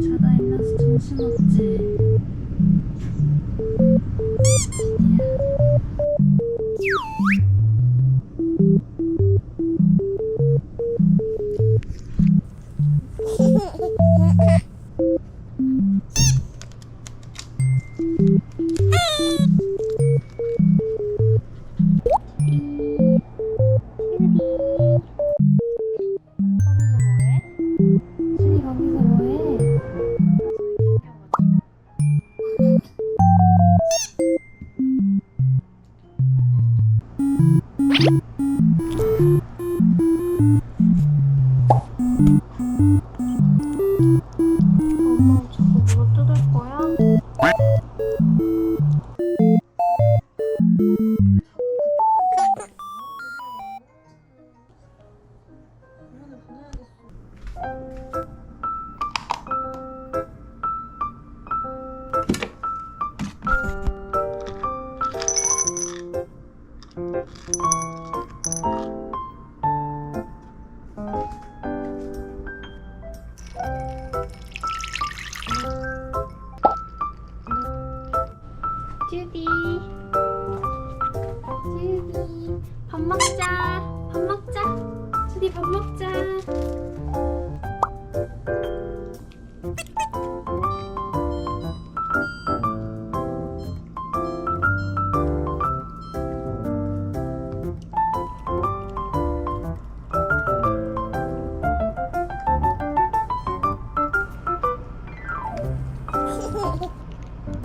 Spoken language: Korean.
자다 일어나서 정신없지? 거기서 뭐해? 엄마 자꾸 물어 뜯을 거야? 주디. 주디 밥 먹자. 밥 먹자. 주디 밥 먹자.